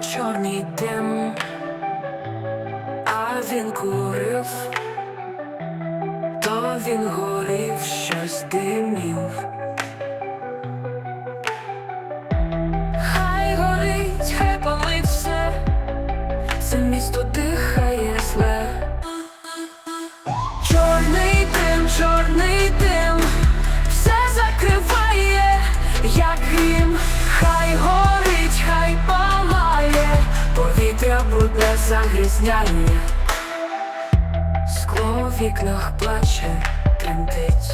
чорний дим, а він курив, то він горів, щось димів. Брудне загрізняє, скло в вікнах плаче, тремтить.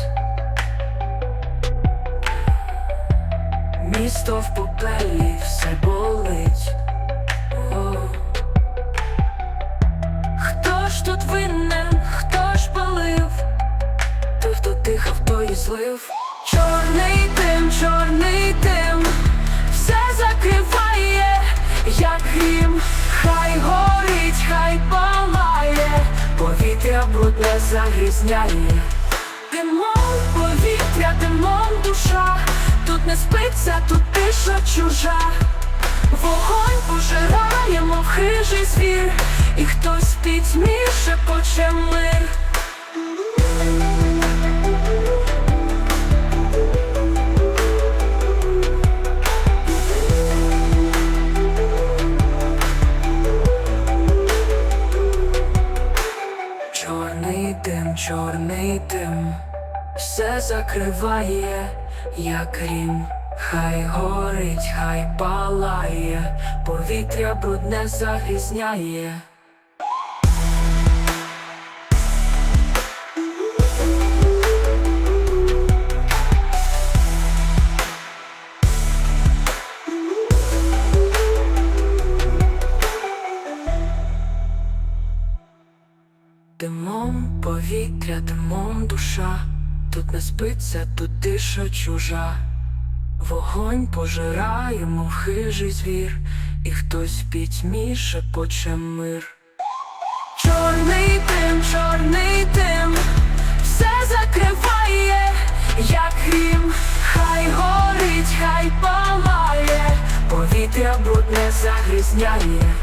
Місто в попелі все болить. О. Хто ж тут винен, хто ж палив? Той, хто дихав, той і злив. Чорний дим, чорний дим, брудне загрізняє. Димом повітря, димом душа, тут не спиться, тут тиша чужа. Вогонь пожирає, мов хижий звір, і хтось пітьміше поче мир. Чорний дим, все закриває, як рім. Хай горить, хай палає, повітря брудне загрізняє. Димом повітря, димом душа, тут не спиться, тут тиша чужа. Вогонь пожирає, мов хижий звір, і хтось пітьміше поче мир. Чорний дим, чорний дим, все закриває, як грім, хай горить, хай палає, повітря брудне загрізняє.